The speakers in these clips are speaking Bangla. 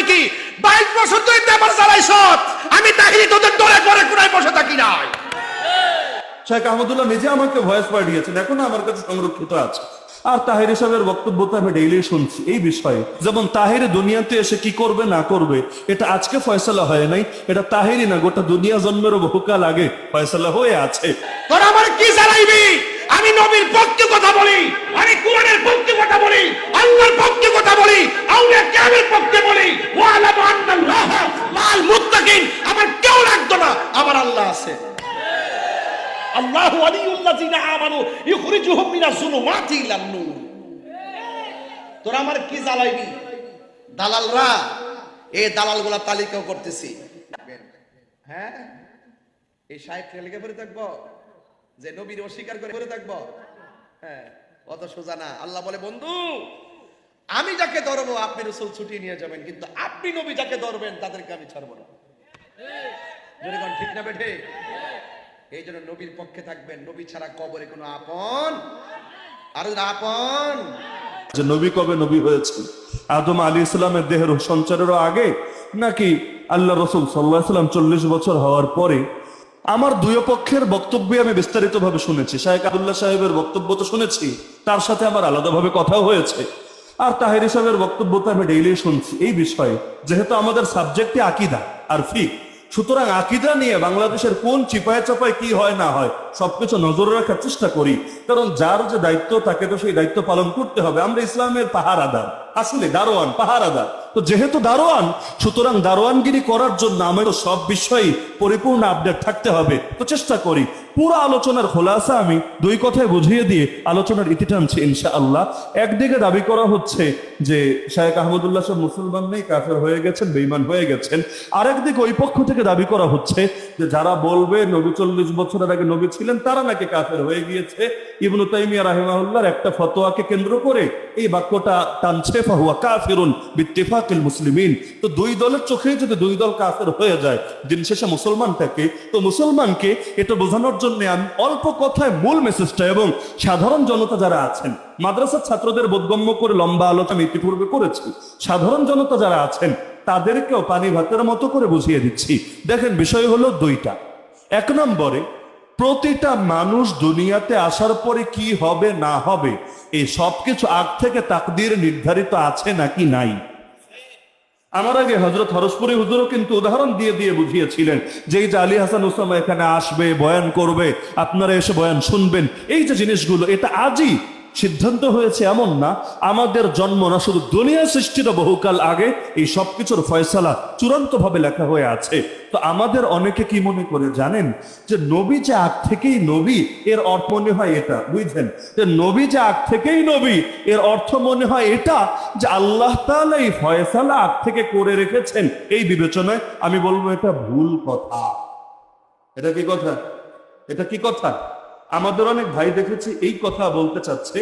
করবি কি? বাইশ বছর তুই পেপার চালাইছ আমি তাহিরি তোদের ডরে করে কোনায় বসে থাকি না শেখ আহমদুল্লাহ নিজে আমাকে ভয়েস পাঠিয়েছেন এখনও আমার কাছে সংরক্ষিত আছে। আর তাহির সাহেবের বক্তব্য তো আমি ডেইলি শুনছি এই বিষয়ে। যেমন তাহির দুনিয়াতে এসে কি করবে না করবে এটা আজকে ফয়সলা হয় নাই এটা তাহিরি না গোটা দুনিয়া জন্মেরও বহুকাল আগে ফয়সলা হয়ে আছে। তোর আমার কি চালাইবি আমি নবীর পক্ষে কথা বলি আমার কি জ্বালাইবি? দালালরা এই তালিকাও করতেছি। হ্যাঁ? এই থাকব, যে নবীর অস্বীকার করে পড়ে থাকব। হ্যাঁ অত সোজা না। আল্লাহ বলে, বন্ধু, আমি যাকে ধরবো, আপনি রসুল ছুটি নিয়ে যাবেন, কিন্তু আপনি নবী যাকে ধরবেন, তাদেরকে আমি ছাড়বো না। ঠিক না বেঠে? এই জন্য নবীর পক্ষে থাকবেন। নবী ছাড়া কবরে কোনো আপন? আর আপন? যে নবী কবে নবী হয়েছে আদম আলী ইসলামের দেহের সঞ্চারেরও আগে? নাকি আল্লাহ রসুল সাল্লাহ চল্লিশ বছর হওয়ার পরে? আমার দুই পক্ষের বক্তব্য আমি বিস্তারিত ভাবে শুনেছি। শাহেক আবুল্লাহ সাহেবের বক্তব্য তো শুনেছি। তার সাথে আমার আলাদাভাবে কথাও হয়েছে। আর তাহের সাহেবের বক্তব্য তো আমি ডেইলি শুনছি। এই বিষয়ে যেহেতু আমাদের সাবজেক্টে আকিদা, আর ফিক সুতরাং আকিদা নিয়ে বাংলাদেশের কোন চিপায় চাপায় কি হয় না হয়, সবকিছু নজরে রাখার চেষ্টা করি। কারণ যার যে দায়িত্ব, তাকে তো সেই দায়িত্ব পালন করতে হবে। আমরা ইসলামের পাহাড় আদার আসলে দারোয়ান পাহাড় আদার তো যেহেতু দারোয়ান, সুতরাং দারোয়ানগিরি করার জন্য আমাদের সব বিষয়ে পরিপূর্ণ আপডেট থাকতে হবে। তো চেষ্টা করি। পুরো আলোচনার খোলাসা আমি দুই কথায় বুঝিয়ে দিয়ে আলোচনার ইতি টানছি ইনশা আল্লাহ একদিকে দাবি করা হচ্ছে যে শাহেক আহমদুল্লাহ সব মুসলমান নেই, কাফের হয়ে গেছেন বেইমান হয়ে গেছেন। আরেকদিকে ওই পক্ষ থেকে দাবি করা হচ্ছে যে যারা বলবে নবী চল্লিশ বছরের আগে নবী ছিলেন, তারা নাকি কাফের হয়ে গিয়েছে। ইবনু তাইমিয়া রাহিমাহুল্লাহর একটা ফতোয়াকে কেন্দ্র করে এই বাক্যটা টানছে। মুসলিমিন। তো দুই দলের চোখে যদি দুই দল কাফের হয়ে যায়, দিন শেষে মুসলমানটাকে তো মুসলমানকে এটা বোঝানোর জন্য আমি অল্প কথায় মূল মেসেজটা এবং সাধারণ জনতা যারা আছেন ছাত্রদের বোধগম্য করে লম্বা আলোচনা ইতিপূর্বে করেছি, সাধারণ জনতা যারা আছেন, তাদেরকেও পানি ভাতের মতো করে বুঝিয়ে দিচ্ছি। দেখেন, বিষয় হলো দুইটা। এক নম্বরে প্রতিটা মানুষ দুনিয়াতে আসার পরে কি হবে, না হবে, এই সবকিছু আগ থেকে তাকদির নির্ধারিত আছে নাকি নাই? আমার আগে হজরত হরসপুরি হুজুরও কিন্তু উদাহরণ দিয়ে দিয়ে বুঝিয়েছিলেন যে এই যে আলী হাসান উসলাম এখানে আসবে, বয়ান করবে, আপনারা এসে বয়ান শুনবেন, এই যে জিনিসগুলো, এটা আজই সিদ্ধান্ত হয়েছে এমন না, আমাদের জন্ম না, শুধু দুনিয়া সৃষ্টির বহুকাল আগে এই সবকিছুর ফয়সালা চূড়ান্ত ভাবে লেখা হয়ে আছে। তো আমাদের অনেকে কি মনে করে জানেন যে নবী যে আগ থেকেই নবী, এর অর্থ মনে হয় এটা বুঝছেন যে নবী যে আগ থেকেই নবী, এর অর্থ মনে হয় এটা যে আল্লাহ তাআলা এই ফয়সালা আগ থেকে করে রেখেছেন। এই বিবেচনায় আমি বলব এটা ভুল কথা। এটা কি কথা? এটা কি কথা? আমাদের অনেক ভাই দেখেছি, এই কথা বলতে চাচ্ছে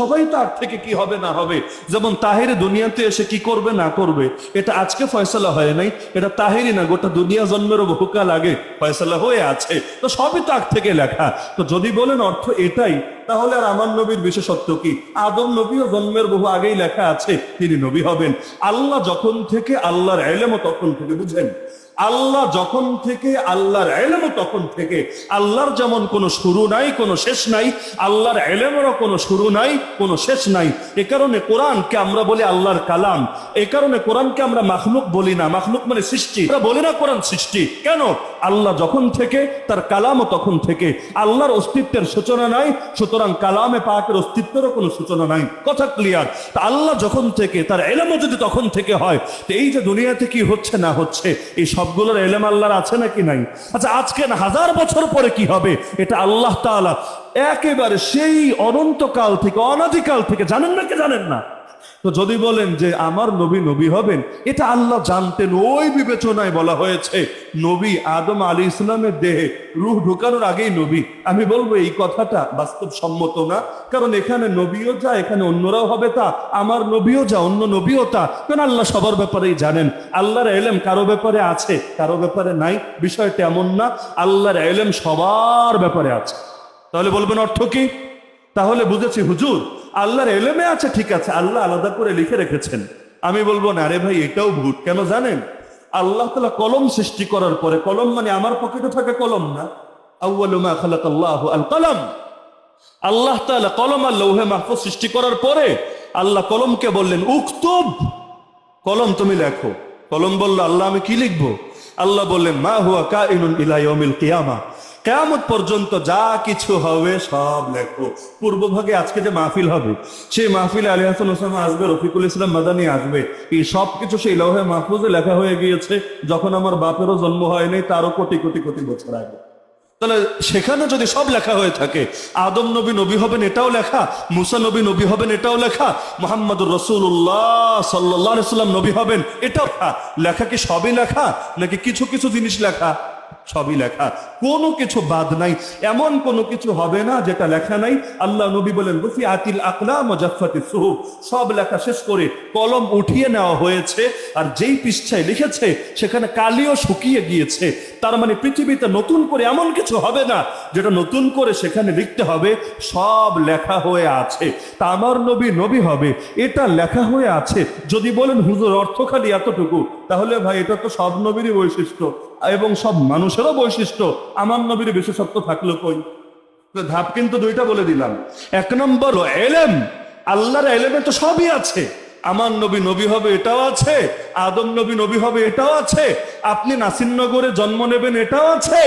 সবাই তো আগ থেকে কি হবে না হবে। যেমন তাহের দুনিয়াতে এসে কি করবে না করবে, এটা আজকে ফয়সলা হয় নাই, এটা তাহেরি না, গোটা দুনিয়া জন্মেরও বহুকাল আগে ফয়সলা হয়ে আছে, তো সবই তো আগ থেকে লেখা। তো যদি বলেন অর্থ এটাই, তাহলে আর আমার নবীর বিশেষত্ব কি? আদম নবীও জন্মের বহু আগেই লেখা আছে, তিনি নবী হবেন। আল্লাহ যখন থেকে আল্লাহর এলেমও তখন থেকে বুঝেন। আল্লাহ যখন থেকে, আল্লাহর এলেমও তখন থেকে, আল্লাহর যেমন কোনো শুরু নাই, কোনো শেষ নাই, আল্লাহর এলেমেরও কোনো শুরু নাই, কোনো শেষ নাই। এ কারণে কোরআনকে আমরা বলি আল্লাহর কালাম। এ কারণে কোরআনকে আমরা মাখলুক বলি না। মাখলুক মানে সৃষ্টি। আমরা বলি না কোরআন সৃষ্টি। কেন? আল্লাহ যখন থেকে, তার কালামও তখন থেকে। আল্লাহর অস্তিত্বের সূচনা নাই, সুতরাং কালামে পাকের অস্তিত্বেরও কোনো সূচনা নাই। কথা ক্লিয়ার তা আল্লাহ যখন থেকে, তার এলেমও যদি তখন থেকে হয়, তো এই যে দুনিয়াতে কি হচ্ছে না হচ্ছে, এই সবগুলোর এলেম আল্লাহর আছে নাকি নাই? আচ্ছা আজকে হাজার বছর পরে কি হবে? এটা আল্লাহ তালা একেবারে সেই অনন্তকাল থেকে অনাদিকাল থেকে, জানেন না কি জানেন না? তো যদি বলেন যে আমার নবী নবী হবেন, এটা আল্লাহ জানতেন, ওই বিবেচনায় বলা হয়েছে, নবী আদম আলী ইসলামের দেহে রুহ ঢুকানোর আগেই নবী। আমি বলব এই কথাটা বাস্তব সম্মত না, কারণ এখানে নবীও যা, এখানে অন্যরাও হবে তা, আমার নবীও যা, অন্য নবীও তা। কারণ আল্লাহ সবার ব্যাপারেই জানেন, আল্লাহর এলেম কারও ব্যাপারে আছে, কারও ব্যাপারে নাই, বিষয়টা এমন না, আল্লাহর এলেম সবার ব্যাপারে আছে। তাহলে বলবেন অর্থ কি? তাহলে বুঝেছি, হুজুর আল্লাহর এলেমে আছে, ঠিক আছে, আল্লাহ আলাদা করে লিখে রেখেছেন। আমি বলব না, আরে ভাই, এটাও ভূত, কেন জানেন? আল্লাহ তালা কলম সৃষ্টি করার পরে, কলম মানে আমার পকেটে থাকে কলম না। আউয়ালু মা খালাকাল্লাহু আল কলম। আল্লাহ তাআলা কলম আর লৌহে মাহফুজ সৃষ্টি করার পরে, আল্লাহ কলমকে বললেন, উক্তুব, কলম তুমি লেখো। কলম বলল, আল্লাহ, আমি কি লিখব? আল্লাহ বললেন, মা হুয়া কাইনুন ইলা ইয়াউমিল কিয়ামা। কেয়ামত পর্যন্ত যা কিছু হবে সব লেখো। পূর্বভাগে আজকে যে মাহফিল হবে, সেই মাহফিলে আলী হাসান ওসামা আসবে, রফিকুল ইসলাম মাদানি আসবে। এই সব কিছু সেই লৌহে মাহফুজে লেখা হয়ে গিয়েছে, যখন আমার বাপেরও জন্ম হয়নি, তারও কোটি কোটি কোটি বছর আগে। তাহলে সেখানে যদি সব লেখা হয়ে থাকে, আদম নবী নবী হবেন এটাও লেখা, মুসা নবী নবী হবেন এটাও লেখা, মোহাম্মদুর রসুল্লাহ সাল্লাহ নবী হবেন এটাও লেখা কি সবই লেখা, নাকি কিছু কিছু জিনিস লেখা? সবই লেখা। কোনো কিছু বাদ নাই। এমন কোনো কিছু হবে না যেটা লেখা নাই। আল্লাহ নবী বলেন রফি আতিল আকলা মজাফাতি সুহুব। সব লেখা শেষ করে কলম উঠিয়ে নেওয়া হয়েছে। আর যেই পৃষ্ঠায় লিখেছে, সেখানে কালিও শুকিয়ে গিয়েছে। তার মানে পৃথিবীতে নতুন করে এমন কিছু হবে না যেটা নতুন করে সেখানে লিখতে হবে। সব লেখা হয়ে আছে। তা আমার নবী নবী হবে। এটা লেখা হয়ে আছে। যদি বলেন, হুজুর অর্থ খালি এতটুকু। তাহলে ভাই, এটা তো সব নবীরই বৈশিষ্ট্য। এবং সব মানুষেরও বৈশিষ্ট্য। আমার নবীর বিশেষত্ব থাকল কই? ধাপ কিন্তু দুইটা বলে দিলাম। এক নম্বর এলেম। আল্লাহর এলেমে তো সবই আছে। আমার নবী নবী হবে এটাও আছে। আদম নবী নবী হবে এটাও আছে। আপনি নাসিরনগরে জন্ম নেবেন এটাও আছে।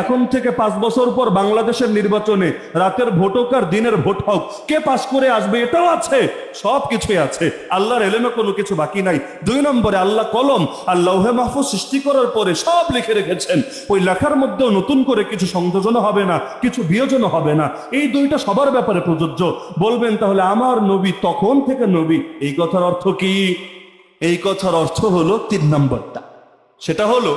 এখন থেকে পাঁচ বছর পর বাংলাদেশের নির্বাচনে রাতের ভোট হোক আর দিনের ভোট হোক, কে পাশ করে আসবে এটাও আছে। সব কিছুই আছে। আল্লাহর এলেমে কোনো কিছু বাকি নাই। দুই নম্বরে আল্লাহ কলম আল্লাহে মাহফুজ সৃষ্টি করার পরে সব লিখে রেখেছেন। ওই লেখার মধ্যেও নতুন করে কিছু সংযোজন হবে না, কিছু বিয়োজন হবে না। এই দুইটা সবার ব্যাপারে প্রযোজ্য। বলবেন তাহলে আমার নবী তখন থেকে নবী, এই কথার অর্থ কি? এই কথার অর্থ হলো তিন নম্বরটা। সেটা হলো,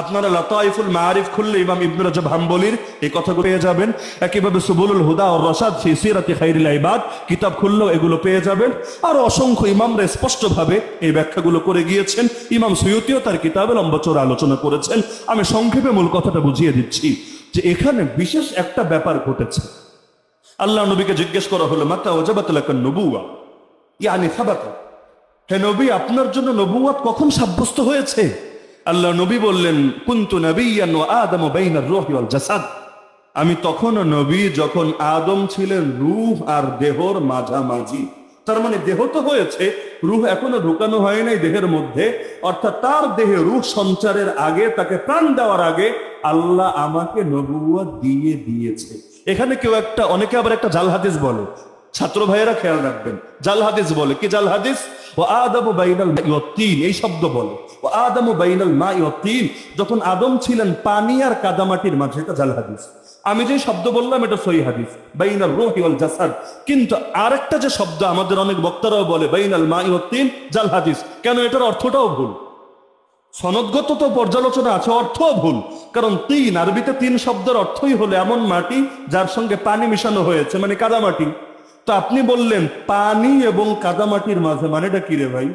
আপনারা লতাইফুল মারিফ খুললে ইমাম ইবনুল রাজব হাম্বলির এই কথাগুলো পেয়ে যাবেন। একইভাবে সুবুলুল হুদা ও রসাদ ফি সিরাতি খাইরিল ইবাদ কিতাব খুললেও এগুলো পেয়ে যাবেন। আর অসংখ্য ইমামরা স্পষ্টভাবে এই ব্যাখ্যাগুলো করে গিয়েছেন। ইমাম সৈয়দিও তার কিতাবে লম্বচোর আলোচনা করেছেন। আমি সংক্ষেপে মূল কথাটা বুঝিয়ে দিচ্ছি যে এখানে বিশেষ একটা ব্যাপার ঘটেছে। আল্লাহ নবীকে জিজ্ঞেস করা হলো, মাতা ওজাবাত নবুয়া ইয়ানি সাবাতা। হে নবী, আপনার জন্য নবুয়াত কখন সাব্যস্ত হয়েছে? আল্লাহ নবী বললেন, কুন্তু রূহি জাসাদ। আমি তখন নবী যখন আদম ছিলেন, রূহ আর দেহর মাঝামাঝি। তার মানে দেহ তো হয়েছে, রূহ এখনও ঢুকানো হয় নাই দেহের মধ্যে। অর্থাৎ তার দেহে রুহ সঞ্চারের আগে, তাকে প্রাণ দেওয়ার আগে আল্লাহ আমাকে নবুয়া দিয়ে দিয়েছে। এখানে কেউ একটা, অনেকে আবার একটা জাল হাদিস বলে ছাত্র ভাইয়েরা খেয়াল রাখবেন। জাল হাদিস বলে, কি জাল হাদিস? ও আদম বাইনাল এই শব্দ বলে। ও আদম বাইনাল মা তিন, যখন আদম ছিলেন পানি আর কাদামাটির মাঝে, এটা জাল হাদিস। আমি যে শব্দ বললাম, এটা সহি হাদিস। বাইনাল রুহি ওয়াল জাসাদ। কিন্তু আরেকটা যে শব্দ আমাদের অনেক বক্তারাও বলে, বাইনাল মা তিন, জাল হাদিস। কেন এটার অর্থটাও ভুল? সনদগত তো পর্যালোচনা আছে, অর্থও ভুল। কারণ তিন, আরবিতে তিন শব্দের অর্থই হলো এমন মাটি যার সঙ্গে পানি মিশানো হয়েছে মানে কাদামাটি। তো আপনি বললেন পানি এবং কাদামাটির মাঝে মানেটা কি রে ভাই?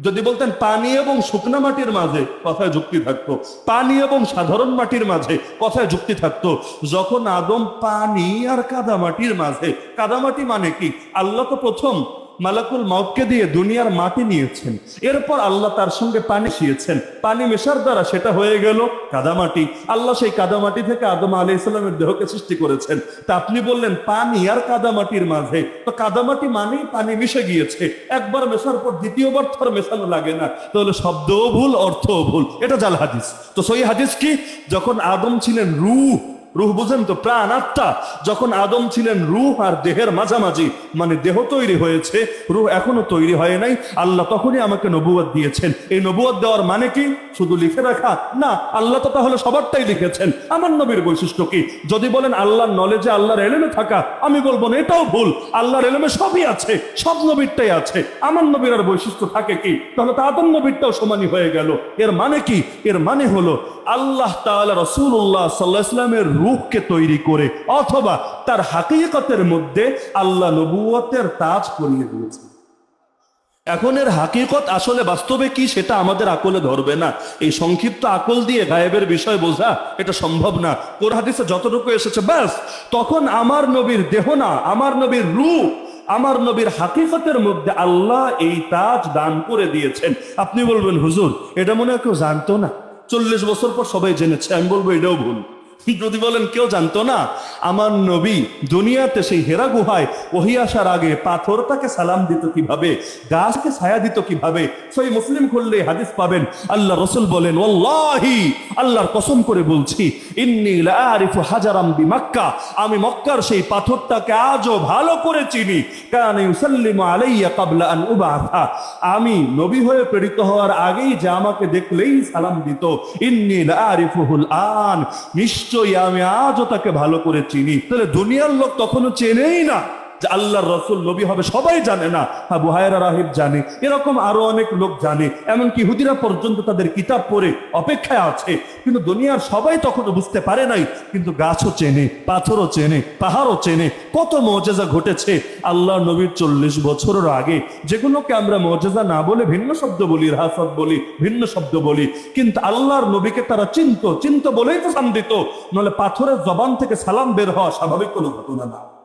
যদি বলতেন পানি এবং শুকনা মাটির মাঝে কথায় যুক্তি থাকতো। পানি এবং সাধারণ মাটির মাঝে কথায় যুক্তি থাকতো। যখন আদম পানি আর কাদামাটির মাঝে কাদামাটি মানে কি? আল্লাহ তো প্রথম মালাকুল মাউতকে দিয়ে দুনিয়ার মাটি নিয়েছেন। এরপর আল্লাহ তার সঙ্গে পানি শিয়েছেন পানি মেশার দ্বারা সেটা হয়ে গেল কাদামাটি। আল্লাহ সেই কাদামাটি থেকে আদম আলি ইসলামের দেহকে সৃষ্টি করেছেন। তা আপনি বললেন, পানি আর কাদামাটির মাঝে। তো কাদামাটি মানেই পানি মিশে গিয়েছে। একবার মেশার পর দ্বিতীয়বার আর মেশানো লাগে না। তাহলে শব্দও ভুল, অর্থও ভুল। এটা জাল হাদিস। তো সই হাদিস কি? যখন আদম ছিলেন রূহ রুহ বুঝেন তো, প্রাণ আত্মা। যখন আদম ছিলেন রুহ আর দেহের মাঝামাঝি মানে দেহ তৈরি হয়েছে, রুহ এখনও তৈরি হয় নাই, আল্লাহ তখনই আমাকে নবুয়াদ দিয়েছেন। এই নবুয়াদ দেওয়ার মানে কি? শুধু লিখে রাখা? না, আল্লাহ তো তাহলে সবারটাই লিখেছেন। আমার নবীর বৈশিষ্ট্য কি? যদি বলেন আল্লাহর নলেজে আল্লাহর এলেমে থাকা, আমি বলব না, এটাও ভুল। আল্লাহর এলেমে সবই আছে, সব নবীরটাই আছে। আমার নবীর আর বৈশিষ্ট্য থাকে কি? তাহলে তো আদম নবীরটাও সমানই হয়ে গেল। এর মানে কি? এর মানে হলো, আল্লাহ তাআলা রসুল্লাহ সাল্লাহ ইসলামের রূপকে তৈরি করে অথবা তার হাকিকতের মধ্যে আল্লাহ নবুয়তের তাজ করিয়ে দিয়েছে। এখন এর হাকিকত আসলে বাস্তবে কি সেটা আমাদের আকলে ধরবে না। এই সংক্ষিপ্ত আকল দিয়ে গায়েবের বিষয় বোঝা এটা সম্ভব না। কোর হাদিসে যতটুকু এসেছে, ব্যাস। তখন আমার নবীর দেহ না, আমার নবীর রূপ, আমার নবীর হাকিকতের মধ্যে আল্লাহ এই তাজ দান করে দিয়েছেন। আপনি বলবেন, হুজুর, এটা মনে হয় কেউ জানতো না। চল্লিশ বছর পর সবাই জেনেছে, আমি বলব এটাও ভুল। যদি বলেন, কেউ জানতো না? আমার নবী দুনিয়াতে সেই হেরা গুহায় ওহি আসার আগে পাথরটাকে সালাম দিত কীভাবে? গাছকে ছায়া দিত কীভাবে? সেই মুসলিম খুললে হাদিস পাবেন। আল্লাহ রসুল বলেন ওল্লাহি আল্লাহর কসম করে বলছি, ইন্নি লারিফু হাজারাম বি মক্কা আমি মক্কার সেই পাথরটাকে আজও ভালো করে চিনি। আলাইয়া আন আমি নবী হয়ে প্রেরিত হওয়ার আগেই যে আমাকে দেখলেই সালাম দিত, ইন্নি লারিফুহুল আন। নিশ্চয়ই আমি আজও তাকে ভালো করে চিনি। তাহলে দুনিয়ার লোক তখনও চেনেই না। যে আল্লাহর রসুল, নবী হবে, সবাই জানে না। হ্যাঁ বুহায়রা রাহিব জানে। এরকম আরও অনেক লোক জানে। এমনকি হুদিরা পর্যন্ত তাদের কিতাব পড়ে অপেক্ষায় আছে। কিন্তু দুনিয়ার সবাই তখনও বুঝতে পারে নাই। কিন্তু গাছও চেনে, পাথরও চেনে, পাহাড়ও চেনে। কত মজেজা ঘটেছে। আল্লাহ নবীর চল্লিশ বছরের আগে যেগুলোকে আমরা মজেজা না বলে ভিন্ন শব্দ বলি রাহাসত বলি, ভিন্ন শব্দ বলি। কিন্তু আল্লাহর নবীকে তারা চিন্ত। চিন্ত বলেই তো সাম দিত নলে পাথরের জবান থেকে সালাম বের হওয়া স্বাভাবিক কোনো ঘটনা না।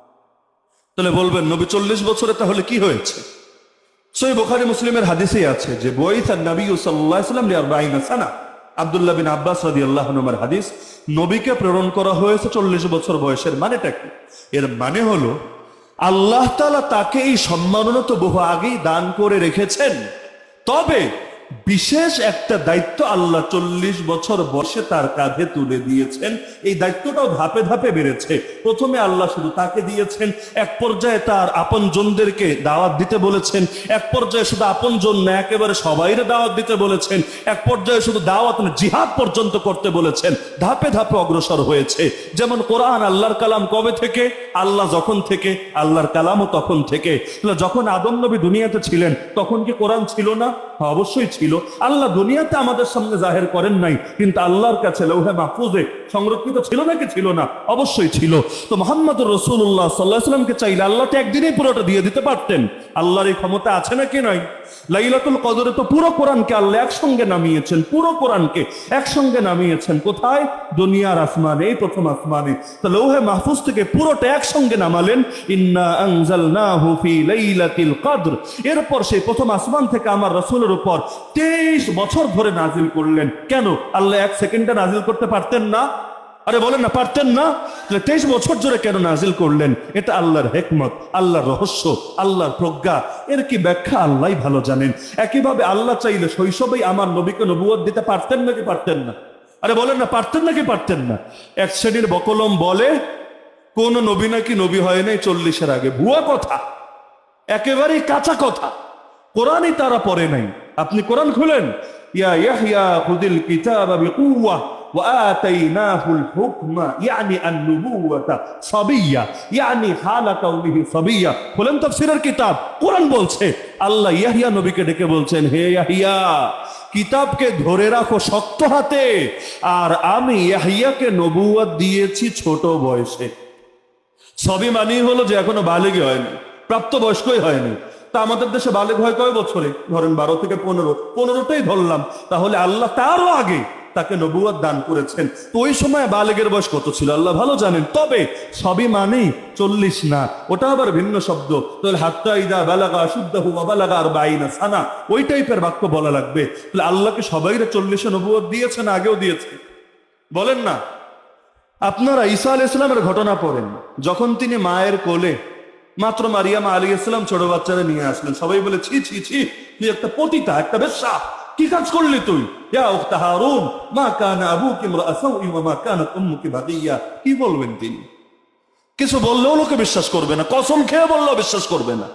তাহলে বলবেন, নবী চল্লিশ বছরে তাহলে কি হয়েছে? সই বোখারি মুসলিমের হাদিসেই আছে যে নবী আবদুল্লাহ বিন আব্বাস রাদি আল্লাহ হাদিস, নবীকে প্রেরণ করা হয়েছে চল্লিশ বছর বয়সের মানেটা কি? এর মানে হলো, আল্লাহ তালা তাকে এই সম্মাননা তো বহু আগেই দান করে রেখেছেন। তবে বিশেষ একটা দায়িত্ব আল্লাহ চল্লিশ বছর বসে তার কাঁধে তুলে দিয়েছেন। এই দায়িত্বটাও ধাপে ধাপে বেড়েছে। প্রথমে আল্লাহ শুধু তাকে দিয়েছেন, এক পর্যায়ে তার আপন জনদেরকে দাওয়াত দিতে বলেছেন, এক পর্যায়ে শুধু আপন জন না, একেবারে সবাইরে দাওয়াত দিতে বলেছেন, এক পর্যায়ে শুধু দাওয়াত না, জিহাদ পর্যন্ত করতে বলেছেন। ধাপে ধাপে অগ্রসর হয়েছে। যেমন কোরআন আল্লাহর কালাম কবে থেকে? আল্লাহ যখন থেকে, আল্লাহর কালামও তখন থেকে। যখন আদম নবী দুনিয়াতে ছিলেন, তখন কি কোরআন ছিল না? অবশ্যই ছিল, আল্লাহ দুনিয়াতে আমাদের সামনে জাহের করেন নাই, কিন্তু আল্লাহর কাছে লৌহে মাহফুজে সংরক্ষিত ছিল নাকি ছিল না? অবশ্যই ছিল। তো মোহাম্মদ রসুল্লাহ সাল্লাহ সাল্লামকে চাইলে আল্লাহ একদিনই পুরোটা দিয়ে দিতে পারতেন। আল্লাহর এই ক্ষমতা আছে নাকি নাই? লাইলাতুল কদরে তো পুরো কোরআনকে আল্লাহ একসঙ্গে নামিয়েছেন, পুরো কোরআনকে একসঙ্গে নামিয়েছেন। কোথায়? দুনিয়ার আসমানে, এই প্রথম আসমানে। তো লৌহে মাহফুজ থেকে পুরোটা একসঙ্গে নামালেন, ইন্না আনজালনাহু ফি লাইলাতিল কদর। এরপর সেই প্রথম আসমান থেকে আমার রাসূলের উপর 23 বছর ধরে নাজিল করলেন। কেন? আল্লাহ এক সেকেন্ডে নাজিল করতে পারতেন না? আরে বলেন না, পারতেন না? তেইশ বছর ধরে কেন নাজিল করলেন? এটা আল্লাহর হেকমত, আল্লাহর রহস্য, আল্লাহর প্রজ্ঞা। এর কি ব্যাখ্যা? আল্লাহ ভালো জানেন। একইভাবে আল্লাহ চাইলে শৈশবেই আমার নবীকে নবুয়ত দিতে পারতেন নাকি পারতেন না? আরে বলেন না, পারতেন নাকি পারতেন না? এক শ্রেণির বকলম বলে, কোন নবী নাকি নবী হয় নাই চল্লিশের আগে। ভুয়া কথা। একেবারেই কাঁচা কথা। কোরআনই তারা পড়ে নাই। আপনি কোরআন খুলেন? ইয়া ইয়াহইয়া খুদিল কিতাবা وآتيناه الحكم يعني النبوة صبية يعني حال كونه صبية বলেন তাফসীরের কিতাব কোরআন বলছে আল্লাহ ইয়াহিয়া নবীকে ডেকে বলছেন হে ইয়াহিয়া কিতাবকে ধরে রাখো শক্ত হাতে আর আমি ইয়াহিয়াকে নবুয়ত দিয়েছি ছোট বয়সে সবই মানেই হলো যে এখনো বালেগই হয়নি প্রাপ্ত বয়স্কই হয়নি তা আমাদের দেশে বালেগ হয় কয় বছরে ধরেন বারো থেকে পনেরো পনেরোটাই ধরলাম তাহলে আল্লাহ তারও আগে তাকে নবুয়াদ দান করেছেন। তো ওই সময় বালেগের বয়স কত ছিল? আল্লাহ ভালো জানেন। তবে সবই মানেই চল্লিশ না। ওটা আবার ভিন্ন শব্দ। সানা। ওই টাইপের বাক্য বলা লাগবে। তাহলে আল্লাহকে সবাইরা চল্লিশে নবুয়াদ দিয়েছেন, আগেও দিয়েছে। বলেন না। আপনারা ঈসা আল ইসলামের ঘটনা পড়েন। যখন তিনি মায়ের কোলে মাত্র মারিয়ামা আলী ইসলাম ছোট বাচ্চারা নিয়ে আসলেন, সবাই বলে, ছি ছি ছি, তুই একটা পতিতা, একটা বেশ্যা। কি কাজ করলি তুই? মা কানা আবু মা বাগিয়া। কি বলবেন তিনি? কিছু বললেও লোকে বিশ্বাস করবে না, কসম খেয়ে বললেও বিশ্বাস করবে না।